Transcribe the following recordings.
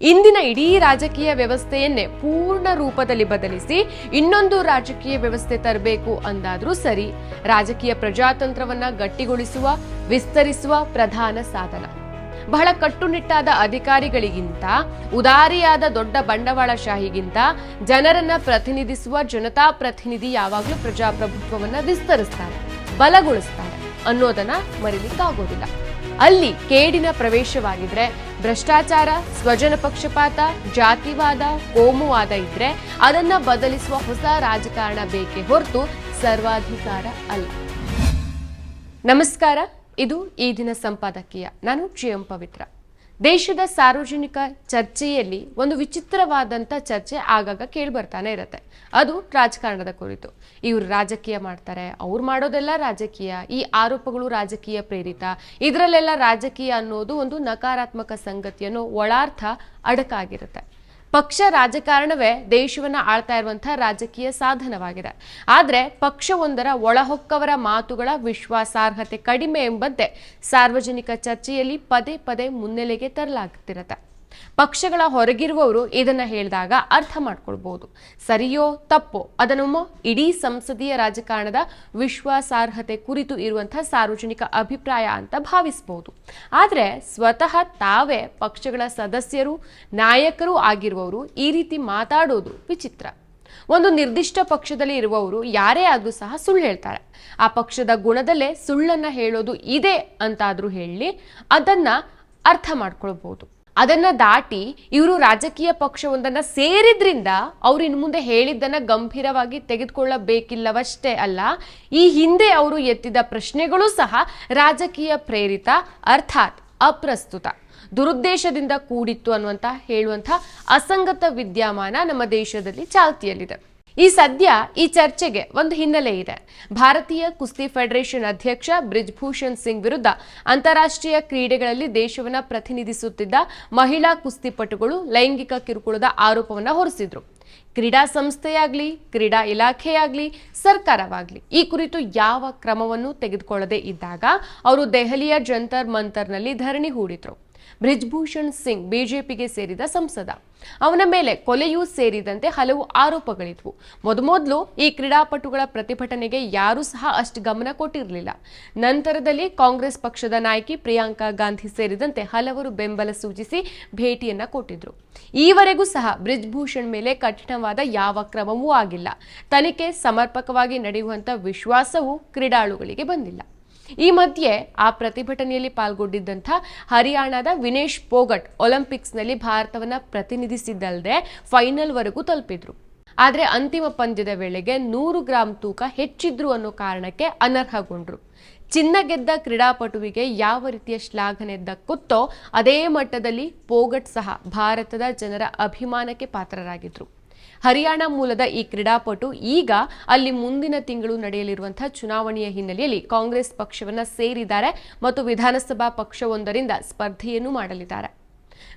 ಇಂದಿನ ಇಡೀ ರಾಜಕೀಯ ವ್ಯವಸ್ಥೆಯನ್ನೇ ಪೂರ್ಣ ರೂಪದಲ್ಲಿ ಬದಲಿಸಿ ಇನ್ನೊಂದು ರಾಜಕೀಯ ವ್ಯವಸ್ಥೆ ತರಬೇಕು ಅಂದಾದ್ರೂ ಸರಿ, ರಾಜಕೀಯ ಪ್ರಜಾತಂತ್ರವನ್ನ ಗಟ್ಟಿಗೊಳಿಸುವ, ವಿಸ್ತರಿಸುವ ಪ್ರಧಾನ ಸಾಧನ. ಬಹಳ ಕಟ್ಟುನಿಟ್ಟಾದ ಅಧಿಕಾರಿಗಳಿಗಿಂತ, ಉದಾರಿಯಾದ ದೊಡ್ಡ ಬಂಡವಾಳಶಾಹಿಗಿಂತ ಜನರನ್ನ ಪ್ರತಿನಿಧಿಸುವ ಜನತಾ ಪ್ರತಿನಿಧಿ ಯಾವಾಗಲೂ ಪ್ರಜಾಪ್ರಭುತ್ವವನ್ನ ವಿಸ್ತರಿಸ್ತಾರೆ, ಬಲಗೊಳಿಸ್ತಾರೆ ಅನ್ನೋದನ್ನ ಮರಿಲಿಕ್ಕಾಗೋದಿಲ್ಲ. ಅಲ್ಲಿ ಕೇಡಿನ ಪ್ರವೇಶವಾಗಿದ್ರೆ, ಭ್ರಷ್ಟಾಚಾರ, ಸ್ವಜನ ಪಕ್ಷಪಾತ, ಜಾತಿವಾದ, ಕೋಮುವಾದ ಇದ್ರೆ ಅದನ್ನ ಬದಲಿಸುವ ಹೊಸ ರಾಜಕಾರಣ ಬೇಕೇ ಹೊರತು ಸರ್ವಾಧಿಕಾರ ಅಲ್ಲ. ನಮಸ್ಕಾರ, ಇದು ಈ ದಿನ ಸಂಪಾದಕೀಯ. ನಾನು ಜಿ ಎಂ ಪವಿತ್ರ. ದೇಶದ ಸಾರ್ವಜನಿಕ ಚರ್ಚೆಯಲ್ಲಿ ಒಂದು ವಿಚಿತ್ರವಾದಂಥ ಚರ್ಚೆ ಆಗಾಗ ಕೇಳಿ ಬರ್ತಾನೆ ಇರುತ್ತೆ. ಅದು ರಾಜಕಾರಣದ ಕುರಿತು. ಇವರು ರಾಜಕೀಯ ಮಾಡ್ತಾರೆ, ಅವ್ರು ಮಾಡೋದೆಲ್ಲ ರಾಜಕೀಯ. ಈ ಆರೋಪಗಳು ರಾಜಕೀಯ ಪ್ರೇರಿತ. ಇದರಲ್ಲೆಲ್ಲ ರಾಜಕೀಯ ಅನ್ನೋದು ಒಂದು ನಕಾರಾತ್ಮಕ ಸಂಗತಿಯನ್ನು ಒಳಾರ್ಥ ಅಡಕಾಗಿರುತ್ತೆ. ಪಕ್ಷ ರಾಜಕಾರಣವೇ ದೇಶವನ್ನ ಆಳ್ತಾ ಇರುವಂತಹ ರಾಜಕೀಯ ಸಾಧನವಾಗಿದೆ. ಆದರೆ ಪಕ್ಷವೊಂದರ ಒಳಹೊಕ್ಕವರ ಮಾತುಗಳ ವಿಶ್ವಾಸಾರ್ಹತೆ ಕಡಿಮೆ ಎಂಬಂತೆ ಸಾರ್ವಜನಿಕ ಚರ್ಚೆಯಲ್ಲಿ ಪದೇ ಪದೇ ಮುನ್ನೆಲೆಗೆ ತರಲಾಗ್ತಿರತ್ತೆ ಪಕ್ಷಗಳ ಹೊರಗಿರುವವರು ಇದನ್ನು ಹೇಳಿದಾಗ ಅರ್ಥ ಮಾಡ್ಕೊಳ್ಬೋದು. ಸರಿಯೋ ತಪ್ಪೋ? ಅದನ್ನು ಇಡೀ ಸಂಸದೀಯ ರಾಜಕಾರಣದ ವಿಶ್ವಾಸಾರ್ಹತೆ ಕುರಿತು ಇರುವಂಥ ಸಾರ್ವಜನಿಕ ಅಭಿಪ್ರಾಯ ಅಂತ ಭಾವಿಸ್ಬೋದು. ಆದರೆ ಸ್ವತಃ ತಾವೇ ಪಕ್ಷಗಳ ಸದಸ್ಯರು, ನಾಯಕರು ಆಗಿರುವವರು ಈ ರೀತಿ ಮಾತಾಡೋದು ವಿಚಿತ್ರ. ಒಂದು ನಿರ್ದಿಷ್ಟ ಪಕ್ಷದಲ್ಲಿ ಇರುವವರು ಯಾರೇ ಆದ್ರೂ ಸಹ ಸುಳ್ಳು ಹೇಳ್ತಾರೆ. ಆ ಪಕ್ಷದ ಗುಣದಲ್ಲೇ ಸುಳ್ಳನ್ನ ಹೇಳೋದು ಇದೆ ಅಂತಾದ್ರೂ ಹೇಳಿ ಅದನ್ನ ಅರ್ಥ ಮಾಡ್ಕೊಳ್ಬಹುದು ಅದನ್ನ ದಾಟಿ ಇವರು ರಾಜಕೀಯ ಪಕ್ಷವೊಂದನ್ನ ಸೇರಿದ್ರಿಂದ ಅವ್ರು ಇನ್ನು ಮುಂದೆ ಹೇಳಿದ್ದನ್ನ ಗಂಭೀರವಾಗಿ ತೆಗೆದುಕೊಳ್ಳಬೇಕಿಲ್ಲವಷ್ಟೇ ಅಲ್ಲ, ಈ ಹಿಂದೆ ಅವರು ಎತ್ತಿದ ಪ್ರಶ್ನೆಗಳು ಸಹ ರಾಜಕೀಯ ಪ್ರೇರಿತ, ಅರ್ಥಾತ್ ಅಪ್ರಸ್ತುತ. ದುರುದ್ದೇಶದಿಂದ ಕೂಡಿತ್ತು ಅನ್ನುವಂತ ಹೇಳುವಂತ ಅಸಂಗತ ವಿದ್ಯಮಾನ ನಮ್ಮ ದೇಶದಲ್ಲಿ ಚಾಲ್ತಿಯಲ್ಲಿದೆ. ಈ ಸದ್ಯ ಈ ಚರ್ಚೆಗೆ ಒಂದು ಹಿನ್ನೆಲೆ ಇದೆ. ಭಾರತೀಯ ಕುಸ್ತಿ ಫೆಡರೇಷನ್ ಅಧ್ಯಕ್ಷ ಬ್ರಿಜ್ಭೂಷಣ್ ಸಿಂಗ್ ವಿರುದ್ಧ ಅಂತಾರಾಷ್ಟ್ರೀಯ ಕ್ರೀಡೆಗಳಲ್ಲಿ ದೇಶವನ್ನ ಪ್ರತಿನಿಧಿಸುತ್ತಿದ್ದ ಮಹಿಳಾ ಕುಸ್ತಿಪಟುಗಳು ಲೈಂಗಿಕ ಕಿರುಕುಳದ ಆರೋಪವನ್ನು ಹೊರಿಸಿದ್ರು. ಕ್ರೀಡಾ ಸಂಸ್ಥೆಯಾಗ್ಲಿ, ಕ್ರೀಡಾ ಇಲಾಖೆಯಾಗ್ಲಿ, ಸರ್ಕಾರವಾಗಲಿ ಈ ಕುರಿತು ಯಾವ ಕ್ರಮವನ್ನು ತೆಗೆದುಕೊಳ್ಳದೇ ಇದ್ದಾಗ ಅವರು ದೆಹಲಿಯ ಜಂತರ್ ಮಂತರ್ನಲ್ಲಿ ಧರಣಿ ಹೂಡಿದ್ರು. ಬ್ರಿಜ್ಭೂಷಣ್ ಸಿಂಗ್ ಬಿಜೆಪಿಗೆ ಸೇರಿದ ಸಂಸದ. ಅವನ ಮೇಲೆ ಕೊಲೆಯೂ ಸೇರಿದಂತೆ ಹಲವು ಆರೋಪಗಳಿದ್ವು. ಮೊದಮೊದಲು ಈ ಕ್ರೀಡಾಪಟುಗಳ ಪ್ರತಿಭಟನೆಗೆ ಯಾರೂ ಸಹ ಅಷ್ಟು ಗಮನ ಕೊಟ್ಟಿರಲಿಲ್ಲ. ನಂತರದಲ್ಲಿ ಕಾಂಗ್ರೆಸ್ ಪಕ್ಷದ ನಾಯಕಿ ಪ್ರಿಯಾಂಕಾ ಗಾಂಧಿ ಸೇರಿದಂತೆ ಹಲವರು ಬೆಂಬಲ ಸೂಚಿಸಿ ಭೇಟಿಯನ್ನ ಕೊಟ್ಟಿದ್ರು. ಈವರೆಗೂ ಸಹ ಬ್ರಿಜ್ಭೂಷಣ್ ಮೇಲೆ ಕಠಿಣವಾದ ಯಾವ ಕ್ರಮವೂ ಆಗಿಲ್ಲ. ತನಿಖೆ ಸಮರ್ಪಕವಾಗಿ ನಡೆಯುವಂತ ವಿಶ್ವಾಸವೂ ಕ್ರೀಡಾಳುಗಳಿಗೆ ಬಂದಿಲ್ಲ. ಈ ಮಧ್ಯೆ ಆ ಪ್ರತಿಭಟನೆಯಲ್ಲಿ ಪಾಲ್ಗೊಂಡಿದ್ದಂಥ ಹರಿಯಾಣದ ವಿನೇಶ್ ಪೋಗಟ್ ಒಲಿಂಪಿಕ್ಸ್ನಲ್ಲಿ ಭಾರತವನ್ನು ಪ್ರತಿನಿಧಿಸಿದ್ದಲ್ಲದೆ ಫೈನಲ್ವರೆಗೂ ತಲುಪಿದ್ರು. ಆದರೆ ಅಂತಿಮ ಪಂದ್ಯದ ವೇಳೆಗೆ ನೂರು ಗ್ರಾಂ ತೂಕ ಹೆಚ್ಚಿದ್ರು ಅನ್ನೋ ಕಾರಣಕ್ಕೆ ಅನರ್ಹಗೊಂಡ್ರು. ಚಿನ್ನ ಗೆದ್ದ ಕ್ರೀಡಾಪಟುವಿಗೆ ಯಾವ ರೀತಿಯ ಶ್ಲಾಘನೆ ದಕ್ಕುತ್ತೋ ಅದೇ ಮಟ್ಟದಲ್ಲಿ ಪೋಗಟ್ ಸಹ ಭಾರತದ ಜನರ ಅಭಿಮಾನಕ್ಕೆ ಪಾತ್ರರಾಗಿದ್ರು. ಹರಿಯಾಣ ಮೂಲದ ಈ ಕ್ರೀಡಾಪಟು ಈಗ ಅಲ್ಲಿ ಮುಂದಿನ ತಿಂಗಳು ನಡೆಯಲಿರುವಂತಹ ಚುನಾವಣೆಯ ಹಿನ್ನೆಲೆಯಲ್ಲಿ ಕಾಂಗ್ರೆಸ್ ಪಕ್ಷವನ್ನ ಸೇರಿದ್ದಾರೆ ಮತ್ತು ವಿಧಾನಸಭಾ ಪಕ್ಷವೊಂದರಿಂದ ಸ್ಪರ್ಧೆಯನ್ನು ಮಾಡಲಿದ್ದಾರೆ.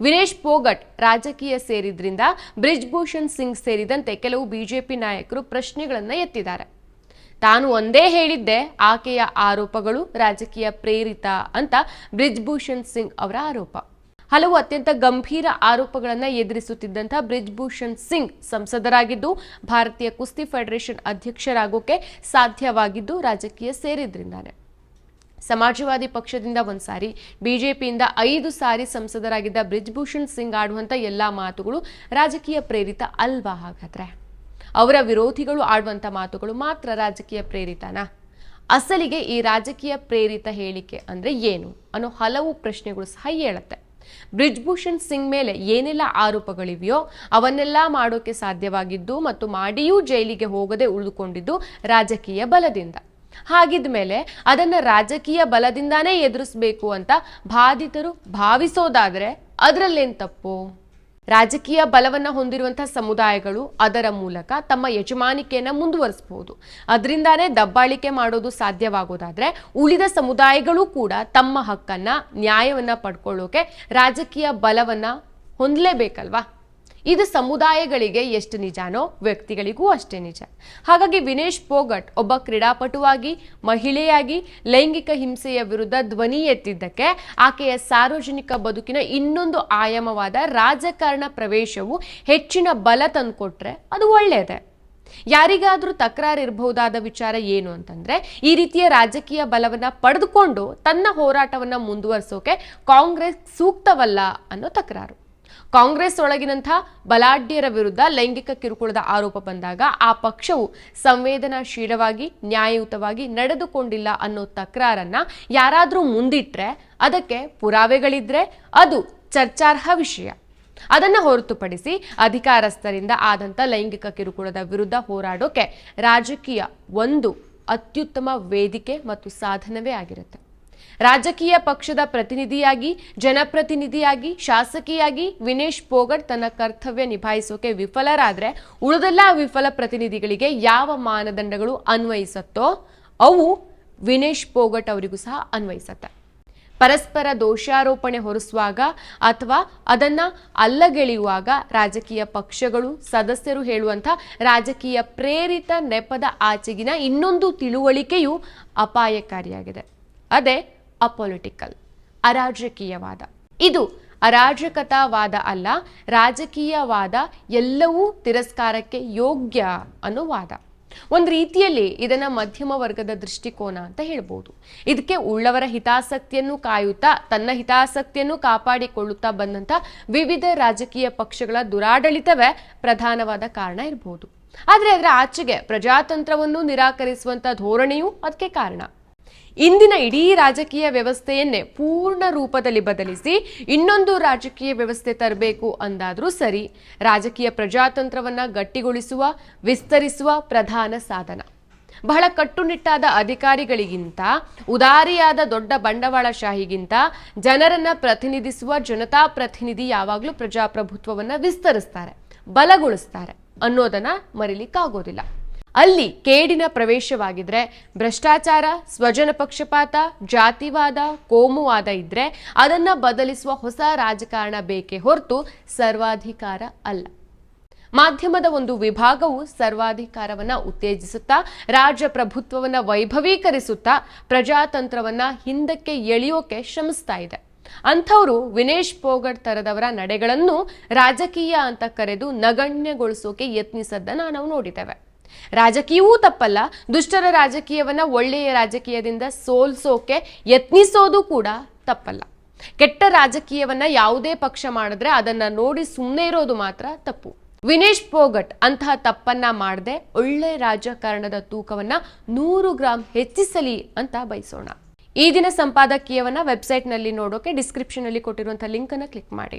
ವಿನೇಶ್ ಪೋಗಟ್ ರಾಜಕೀಯ ಸೇರಿದ್ರಿಂದ, ಬ್ರಿಜ್ಭೂಷಣ್ ಸಿಂಗ್ ಸೇರಿದಂತೆ ಕೆಲವು ಬಿಜೆಪಿ ನಾಯಕರು ಪ್ರಶ್ನೆಗಳನ್ನು ಎತ್ತಿದ್ದಾರೆ. ತಾನು ಒಂದೇ ಹೇಳಿದ್ದೆ, ಆಕೆಯ ಆರೋಪಗಳು ರಾಜಕೀಯ ಪ್ರೇರಿತ ಅಂತ ಬ್ರಿಜ್ಭೂಷಣ್ ಸಿಂಗ್ ಅವರ ಆರೋಪ. ಹಲವು ಅತ್ಯಂತ ಗಂಭೀರ ಆರೋಪಗಳನ್ನು ಎದುರಿಸುತ್ತಿದ್ದಂಥ ಬ್ರಿಜ್ಭೂಷಣ್ ಸಿಂಗ್ ಸಂಸದರಾಗಿದ್ದು, ಭಾರತೀಯ ಕುಸ್ತಿ ಫೆಡರೇಷನ್ ಅಧ್ಯಕ್ಷರಾಗೋಕೆ ಸಾಧ್ಯವಾಗಿದ್ದು ರಾಜಕೀಯ ಸೇರಿದ್ರಿಂದಾನೆ. ಸಮಾಜವಾದಿ ಪಕ್ಷದಿಂದ ಒಂದ್ಸಾರಿ ಬಿಜೆಪಿಯಿಂದ ಐದು ಸಾರಿ ಸಂಸದರಾಗಿದ್ದ ಬ್ರಿಜ್ಭೂಷಣ್ ಸಿಂಗ್ ಆಡುವಂಥ ಎಲ್ಲ ಮಾತುಗಳು ರಾಜಕೀಯ ಪ್ರೇರಿತ ಅಲ್ವಾ ಹಾಗಾದ್ರೆ? ಅವರ ವಿರೋಧಿಗಳು ಆಡುವಂಥ ಮಾತುಗಳು ಮಾತ್ರ ರಾಜಕೀಯ ಪ್ರೇರಿತನಾ? ಅಸಲಿಗೆ ಈ ರಾಜಕೀಯ ಪ್ರೇರಿತ ಹೇಳಿಕೆ ಅಂದರೆ ಏನು ಅನ್ನೋ ಹಲವು ಪ್ರಶ್ನೆಗಳು ಸಹ ಹೇಳುತ್ತೆ. ಬ್ರಿಜ್ಭೂಷಣ್ ಸಿಂಗ್ ಮೇಲೆ ಏನೆಲ್ಲ ಆರೋಪಗಳಿವೆಯೋ ಅವನ್ನೆಲ್ಲ ಮಾಡೋಕೆ ಸಾಧ್ಯವಾಗಿದ್ದು ಮತ್ತು ಮಾಡಿಯೂ ಜೈಲಿಗೆ ಹೋಗದೆ ಉಳಿದುಕೊಂಡಿದ್ದು ರಾಜಕೀಯ ಬಲದಿಂದ. ಹಾಗಿದ ಮೇಲೆ ಅದನ್ನ ರಾಜಕೀಯ ಬಲದಿಂದಾನೇ ಎದುರಿಸಬೇಕು ಅಂತ ಬಾಧಿತರು ಭಾವಿಸೋದಾದ್ರೆ ಅದರಲ್ಲೇನ್ ತಪ್ಪು? ರಾಜಕೀಯ ಬಲವನ್ನು ಹೊಂದಿರುವಂತಹ ಸಮುದಾಯಗಳು ಅದರ ಮೂಲಕ ತಮ್ಮ ಯಜಮಾನಿಕೆಯನ್ನು ಮುಂದುವರಿಸಬಹುದು. ಅದರಿಂದಾನೇ ದಬ್ಬಾಳಿಕೆ ಮಾಡೋದು ಸಾಧ್ಯವಾಗೋದಾದ್ರೆ ಉಳಿದ ಸಮುದಾಯಗಳು ಕೂಡ ತಮ್ಮ ಹಕ್ಕನ್ನ, ನ್ಯಾಯವನ್ನ ಪಡ್ಕೊಳ್ಳೋಕೆ ರಾಜಕೀಯ ಬಲವನ್ನ ಹೊಂದಲೇಬೇಕಲ್ವಾ? ಇದು ಸಮುದಾಯಗಳಿಗೆ ಎಷ್ಟು ನಿಜಾನೋ ವ್ಯಕ್ತಿಗಳಿಗೂ ಅಷ್ಟೇ ನಿಜ. ಹಾಗಾಗಿ ವಿನೇಶ್ ಪೋಗಟ್ ಒಬ್ಬ ಕ್ರೀಡಾಪಟುವಾಗಿ, ಮಹಿಳೆಯಾಗಿ ಲೈಂಗಿಕ ಹಿಂಸೆಯ ವಿರುದ್ಧ ಧ್ವನಿ ಎತ್ತಿದ್ದಕ್ಕೆ ಆಕೆಯ ಸಾರ್ವಜನಿಕ ಬದುಕಿನ ಇನ್ನೊಂದು ಆಯಾಮವಾದ ರಾಜಕಾರಣ ಪ್ರವೇಶವು ಹೆಚ್ಚಿನ ಬಲ ತಂದುಕೊಟ್ರೆ ಅದು ಒಳ್ಳೆಯದೇ ಯಾರಿಗಾದ್ರೂ ತಕರಾರು ಇರಬಹುದಾದ ವಿಚಾರ ಏನು ಅಂತಂದ್ರೆ, ಈ ರೀತಿಯ ರಾಜಕೀಯ ಬಲವನ್ನ ಪಡೆದುಕೊಂಡು ತನ್ನ ಹೋರಾಟವನ್ನ ಮುಂದುವರಿಸೋಕೆ ಕಾಂಗ್ರೆಸ್ ಸೂಕ್ತವಲ್ಲ ಅನ್ನೋ ತಕರಾರು. ಕಾಂಗ್ರೆಸ್ ಒಳಗಿನಂಥ ಬಲಾಢ್ಯರ ವಿರುದ್ಧ ಲೈಂಗಿಕ ಕಿರುಕುಳದ ಆರೋಪ ಬಂದಾಗ ಆ ಪಕ್ಷವು ಸಂವೇದನಾಶೀಲವಾಗಿ, ನ್ಯಾಯಯುತವಾಗಿ ನಡೆದುಕೊಂಡಿಲ್ಲ ಅನ್ನೋ ತಕರಾರನ್ನ ಯಾರಾದರೂ ಮುಂದಿಟ್ರೆ ಅದಕ್ಕೆ ಪುರಾವೆಗಳಿದ್ರೆ ಅದು ಚರ್ಚಾರ್ಹ ವಿಷಯ. ಅದನ್ನ ಹೊರತುಪಡಿಸಿ ಅಧಿಕಾರಸ್ಥರಿಂದ ಆದಂತ ಲೈಂಗಿಕ ಕಿರುಕುಳದ ವಿರುದ್ಧ ಹೋರಾಡೋಕೆ ರಾಜಕೀಯ ಒಂದು ಅತ್ಯುತ್ತಮ ವೇದಿಕೆ ಮತ್ತು ಸಾಧನವೇ ಆಗಿರುತ್ತೆ. ರಾಜಕೀಯ ಪಕ್ಷದ ಪ್ರತಿನಿಧಿಯಾಗಿ, ಜನಪ್ರತಿನಿಧಿಯಾಗಿ, ಶಾಸಕಿಯಾಗಿ ವಿನೇಶ್ ಪೋಗಟ್ ತನ್ನ ಕರ್ತವ್ಯ ನಿಭಾಯಿಸೋಕೆ ವಿಫಲರಾದ್ರೆ ಉಳಿದೆಲ್ಲ ವಿಫಲ ಪ್ರತಿನಿಧಿಗಳಿಗೆ ಯಾವ ಮಾನದಂಡಗಳು ಅನ್ವಯಿಸುತ್ತೋ ಅವು ವಿನೇಶ್ ಪೋಗಟ್ ಅವರಿಗೂ ಸಹ ಅನ್ವಯಿಸತ್ತೆ. ಪರಸ್ಪರ ದೋಷಾರೋಪಣೆ ಹೊರಿಸುವಾಗ ಅಥವಾ ಅದನ್ನ ಅಲ್ಲಗೆಳೆಯುವಾಗ ರಾಜಕೀಯ ಪಕ್ಷಗಳು, ಸದಸ್ಯರು ಹೇಳುವಂಥ ರಾಜಕೀಯ ಪ್ರೇರಿತ ನೆಪದ ಆಚೆಗಿನ ಇನ್ನೊಂದು ತಿಳುವಳಿಕೆಯು ಅಪಾಯಕಾರಿಯಾಗಿದೆ. ಅದೇ ಅಪೊಲಿಟಿಕಲ್, ಅರಾಜಕೀಯವಾದ. ಇದು ಅರಾಜಕತಾವಾದ ಅಲ್ಲ, ರಾಜಕೀಯವಾದ ಎಲ್ಲವೂ ತಿರಸ್ಕಾರಕ್ಕೆ ಯೋಗ್ಯ ಅನ್ನೋ ವಾದ. ಒಂದು ರೀತಿಯಲ್ಲಿ ಇದನ್ನ ಮಧ್ಯಮ ವರ್ಗದ ದೃಷ್ಟಿಕೋನ ಅಂತ ಹೇಳ್ಬೋದು. ಇದಕ್ಕೆ ಉಳ್ಳವರ ಹಿತಾಸಕ್ತಿಯನ್ನು ಕಾಯುತ್ತಾ, ತನ್ನ ಹಿತಾಸಕ್ತಿಯನ್ನು ಕಾಪಾಡಿಕೊಳ್ಳುತ್ತಾ ಬಂದಂತ ವಿವಿಧ ರಾಜಕೀಯ ಪಕ್ಷಗಳ ದುರಾಡಳಿತವೇ ಪ್ರಧಾನವಾದ ಕಾರಣ ಇರಬಹುದು ಆದ್ರೆ ಅದರ ಆಚೆಗೆ ಪ್ರಜಾತಂತ್ರವನ್ನು ನಿರಾಕರಿಸುವಂತ ಧೋರಣೆಯೂ ಅದಕ್ಕೆ ಕಾರಣ. ಇಂದಿನ ಇಡೀ ರಾಜಕೀಯ ವ್ಯವಸ್ಥೆಯನ್ನೇ ಪೂರ್ಣ ರೂಪದಲ್ಲಿ ಬದಲಿಸಿ ಇನ್ನೊಂದು ರಾಜಕೀಯ ವ್ಯವಸ್ಥೆ ತರಬೇಕು ಅಂದಾದರೂ ಸರಿ, ರಾಜಕೀಯ ಪ್ರಜಾತಂತ್ರವನ್ನು ಗಟ್ಟಿಗೊಳಿಸುವ, ವಿಸ್ತರಿಸುವ ಪ್ರಧಾನ ಸಾಧನ. ಬಹಳ ಕಟ್ಟುನಿಟ್ಟಾದ ಅಧಿಕಾರಿಗಳಿಗಿಂತ, ಉದಾರಿಯಾದ ದೊಡ್ಡ ಬಂಡವಾಳಶಾಹಿಗಿಂತ ಜನರನ್ನ ಪ್ರತಿನಿಧಿಸುವ ಜನತಾ ಪ್ರತಿನಿಧಿ ಯಾವಾಗಲೂ ಪ್ರಜಾಪ್ರಭುತ್ವವನ್ನು ವಿಸ್ತರಿಸ್ತಾರೆ, ಬಲಗೊಳಿಸ್ತಾರೆ ಅನ್ನೋದನ್ನ ಮರಿಲಿಕ್ಕಾಗೋದಿಲ್ಲ. ಅಲ್ಲಿ ಕೇಡಿನ ಪ್ರವೇಶವಾಗಿದ್ರೆ, ಭ್ರಷ್ಟಾಚಾರ, ಸ್ವಜನ ಪಕ್ಷಪಾತ, ಜಾತಿವಾದ, ಕೋಮುವಾದ ಇದ್ರೆ ಅದನ್ನ ಬದಲಿಸುವ ಹೊಸ ರಾಜಕಾರಣ ಬೇಕೇ ಹೊರತು ಸರ್ವಾಧಿಕಾರ ಅಲ್ಲ. ಮಾಧ್ಯಮದ ಒಂದು ವಿಭಾಗವು ಸರ್ವಾಧಿಕಾರವನ್ನ ಉತ್ತೇಜಿಸುತ್ತಾ ರಾಜಪ್ರಭುತ್ವವನ್ನ ವೈಭವೀಕರಿಸುತ್ತಾ, ಪ್ರಜಾತಂತ್ರವನ್ನ ಹಿಂದಕ್ಕೆ ಎಳೆಯೋಕೆ ಶ್ರಮಿಸ್ತಾ ಇದೆ. ಅಂಥವರು ವಿನೇಶ್ ಪೋಗಟ್ ತರದವರ ನಡೆಗಳನ್ನು ರಾಜಕೀಯ ಅಂತ ಕರೆದು ನಗಣ್ಯಗೊಳಿಸೋಕೆ ಯತ್ನಿಸದ್ದನ್ನ ನಾವು ನೋಡಿದ್ದೇವೆ. ರಾಜಕೀಯವೂ ತಪ್ಪಲ್ಲ. ದುಷ್ಟರ ರಾಜಕೀಯವನ್ನ ಒಳ್ಳೆಯ ರಾಜಕೀಯದಿಂದ ಸೋಲ್ಸೋಕೆ ಯತ್ನಿಸೋದು ಕೂಡ ತಪ್ಪಲ್ಲ. ಕೆಟ್ಟ ರಾಜಕೀಯವನ್ನ ಯಾವುದೇ ಪಕ್ಷ ಮಾಡಿದ್ರೆ ಅದನ್ನ ನೋಡಿ ಸುಮ್ಮನೆ ಇರೋದು ಮಾತ್ರ ತಪ್ಪು. ವಿನೇಶ್ ಪೋಗಟ್ ಅಂತಹ ತಪ್ಪನ್ನ ಮಾಡದೆ ಒಳ್ಳೆ ರಾಜಕಾರಣದ ತೂಕವನ್ನ ನೂರು ಗ್ರಾಂ ಹೆಚ್ಚಿಸಲಿ ಅಂತ ಬಯಸೋಣ. ಈ ದಿನ ಸಂಪಾದಕೀಯವನ್ನ ವೆಬ್ಸೈಟ್ನಲ್ಲಿ ನೋಡೋಕೆ ಡಿಸ್ಕ್ರಿಪ್ಷನ್ ಅಲ್ಲಿ ಕೊಟ್ಟಿರುವಂತಹ ಲಿಂಕ್ ಅನ್ನ ಕ್ಲಿಕ್ ಮಾಡಿ.